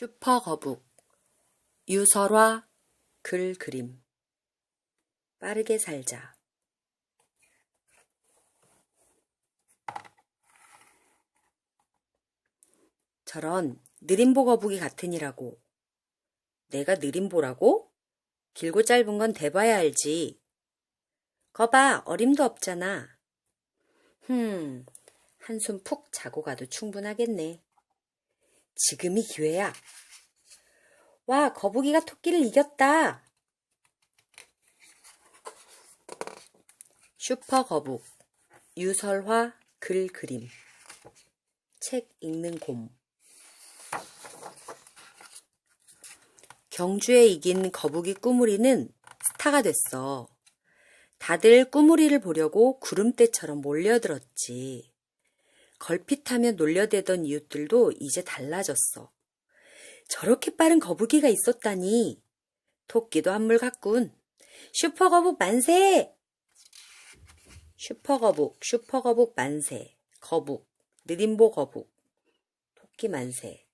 슈퍼거북. 유설화 글 그림. 빠르게 살자. 저런 느림보 거북이 같으니라고. 내가 느림보라고? 길고 짧은 건 대봐야 알지. 거봐 어림도 없잖아. 흠 한숨 푹 자고 가도 충분하겠네 지금이 기회야. 와, 거북이가 토끼를 이겼다. 슈퍼 거북, 유설화, 글 그림, 책 읽는 곰. 경주에 이긴 거북이 꾸무리는 스타가 됐어. 다들 꾸무리를 보려고 구름대처럼 몰려들었지. 걸핏하며 놀려대던 이웃들도 이제 달라졌어. 저렇게 빠른 거북이가 있었다니. 토끼도 한물 같군. 슈퍼거북 만세! 슈퍼거북, 슈퍼거북 만세. 거북, 느림보 거북. 토끼 만세.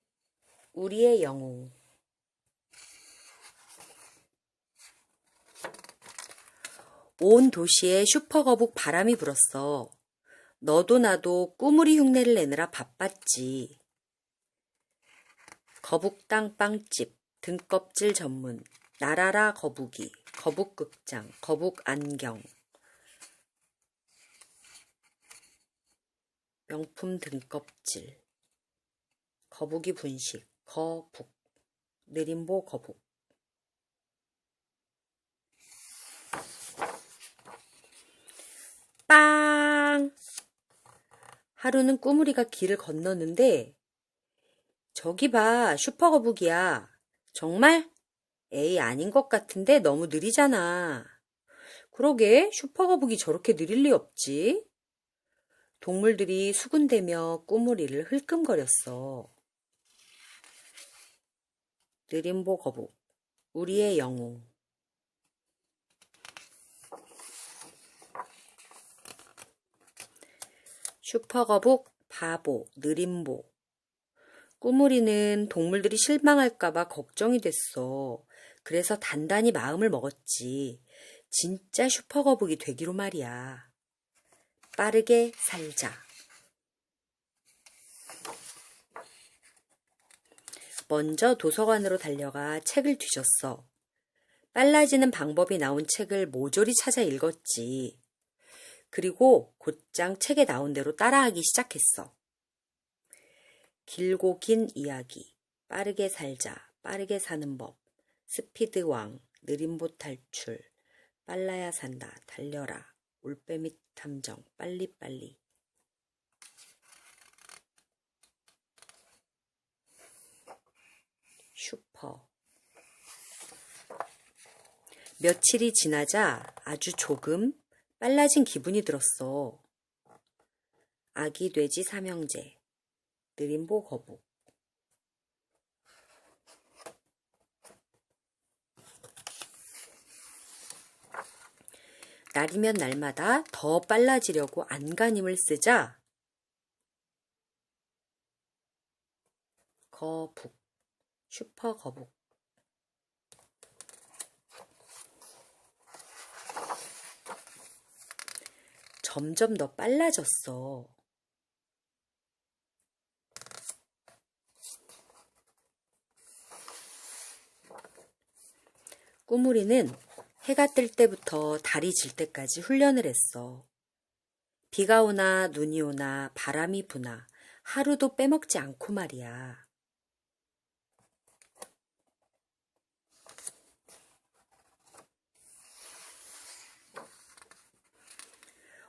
우리의 영웅. 온 도시에 슈퍼거북 바람이 불었어. 너도 나도 꾸물이 흉내를 내느라 바빴지. 거북땅 빵집, 등껍질 전문, 나라라 거북이, 거북극장, 거북안경, 명품 등껍질, 거북이 분식, 거북, 느림보 거북. 빵! 하루는 꾸물이가 길을 건너는데 저기 봐 슈퍼거북이야. 정말? 에이 아닌 것 같은데 너무 느리잖아. 그러게 슈퍼거북이 저렇게 느릴 리 없지. 동물들이 수군대며 꾸물이를 흘끔거렸어. 느림보 거북 우리의 영웅 슈퍼거북, 바보, 느림보. 꾸물이는 동물들이 실망할까봐 걱정이 됐어. 그래서 단단히 마음을 먹었지. 진짜 슈퍼거북이 되기로 말이야. 빠르게 살자. 먼저 도서관으로 달려가 책을 뒤졌어. 빨라지는 방법이 나온 책을 모조리 찾아 읽었지. 그리고 곧장 책에 나온 대로 따라하기 시작했어. 길고 긴 이야기, 빠르게 살자, 빠르게 사는 법, 스피드 왕, 느림보 탈출, 빨라야 산다, 달려라, 올빼미 탐정, 빨리빨리. 슈퍼. 며칠이 지나자 아주 조금 빨라진 기분이 들었어. 아기 돼지 삼형제, 느림보 거북. 날이면 날마다 더 빨라지려고 안간힘을 쓰자 거북, 슈퍼 거북. 점점 더 빨라졌어. 꾸무리는 해가 뜰 때부터 달이 질 때까지 훈련을 했어. 비가 오나 눈이 오나 바람이 부나 하루도 빼먹지 않고 말이야.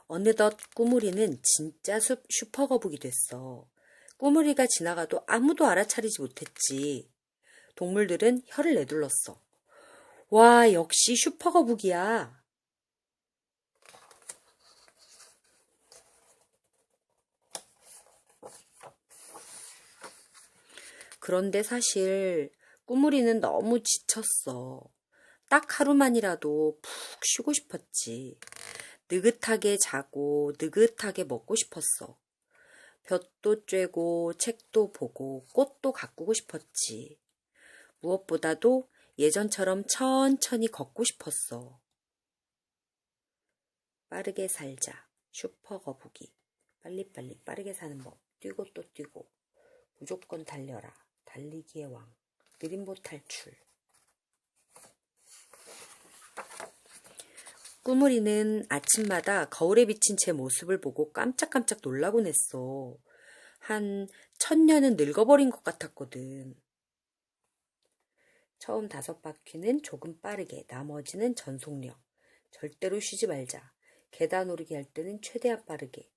어느덧 꾸물이는 진짜 숲 슈퍼거북이 됐어. 꾸물이가 지나가도 아무도 알아차리지 못했지. 동물들은 혀를 내둘렀어. 와, 역시 슈퍼거북이야. 그런데 사실 꾸물이는 너무 지쳤어. 딱 하루만이라도 푹 쉬고 싶었지. 느긋하게 자고 느긋하게 먹고 싶었어. 볕도 쬐고 책도 보고 꽃도 가꾸고 싶었지. 무엇보다도 예전처럼 천천히 걷고 싶었어. 빠르게 살자. 슈퍼 거북이. 빨리빨리 빠르게 사는 법. 뛰고 또 뛰고. 무조건 달려라. 달리기의 왕. 느림보 탈출. 꾸물이는 아침마다 거울에 비친 제 모습을 보고 깜짝깜짝 놀라곤 했어. 한 천년은 늙어버린 것 같았거든. 처음 다섯 바퀴는 조금 빠르게, 나머지는 전속력. 절대로 쉬지 말자. 계단 오르기 할 때는 최대한 빠르게.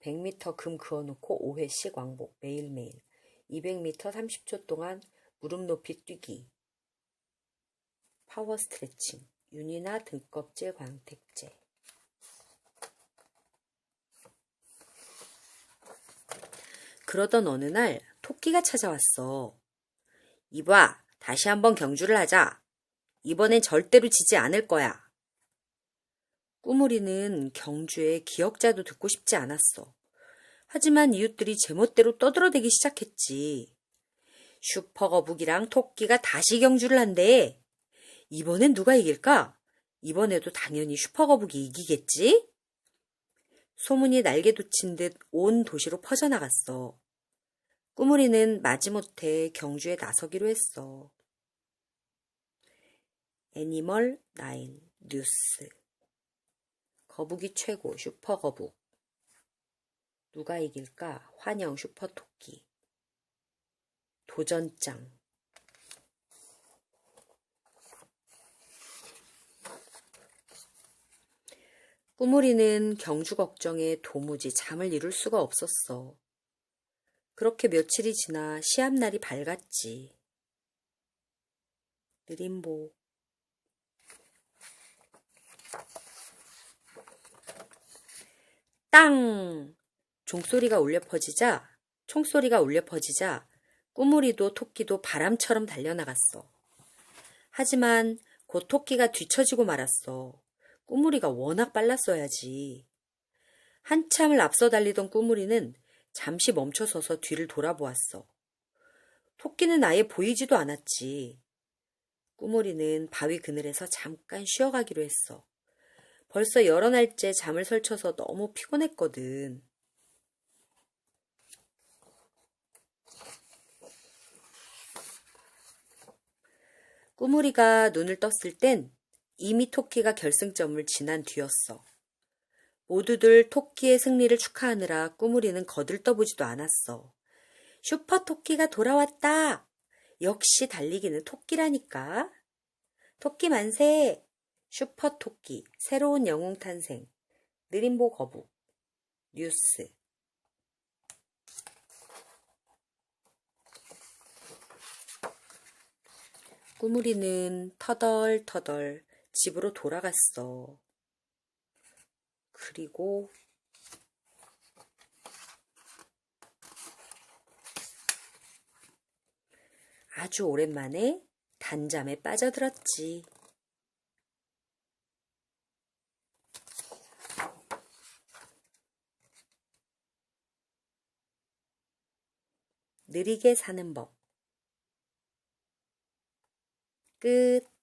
100m 금 그어놓고 5회씩 왕복, 매일매일. 200m 30초 동안 무릎 높이 뛰기. 파워 스트레칭. 윤이나 등껍질 광택제. 그러던 어느 날 토끼가 찾아왔어. 이봐, 다시 한번 경주를 하자. 이번엔 절대로 지지 않을 거야. 꾸물이는 경주에 기억자도 듣고 싶지 않았어. 하지만 이웃들이 제멋대로 떠들어대기 시작했지. 슈퍼거북이랑 토끼가 다시 경주를 한대. 이번엔 누가 이길까? 이번에도 당연히 슈퍼거북이 이기겠지? 소문이 날개 돋친 듯 온 도시로 퍼져나갔어. 꾸물이는 마지못해 경주에 나서기로 했어. 애니멀 나인 뉴스 거북이 최고 슈퍼거북 누가 이길까 환영 슈퍼토끼 도전장 꾸물이는 경주 걱정에 도무지 잠을 이룰 수가 없었어. 그렇게 며칠이 지나 시합날이 밝았지. 느림보. 땅! 종소리가 울려 퍼지자, 총소리가 울려 퍼지자, 꾸물이도 토끼도 바람처럼 달려나갔어. 하지만 곧 토끼가 뒤처지고 말았어. 꾸물이가 워낙 빨랐어야지. 한참을 앞서 달리던 꾸물이는 잠시 멈춰서서 뒤를 돌아보았어. 토끼는 아예 보이지도 않았지. 꾸물이는 바위 그늘에서 잠깐 쉬어가기로 했어. 벌써 여러 날째 잠을 설쳐서 너무 피곤했거든. 꾸물이가 눈을 떴을 땐 이미 토끼가 결승점을 지난 뒤였어. 모두들 토끼의 승리를 축하하느라 꾸물이는 거들떠보지도 않았어. 슈퍼 토끼가 돌아왔다! 역시 달리기는 토끼라니까. 토끼 만세! 슈퍼 토끼, 새로운 영웅 탄생, 느림보 거북, 뉴스. 꾸물이는 터덜터덜 집으로 돌아갔어. 그리고 아주 오랜만에 단잠에 빠져들었지. 느리게 사는 법. 끝.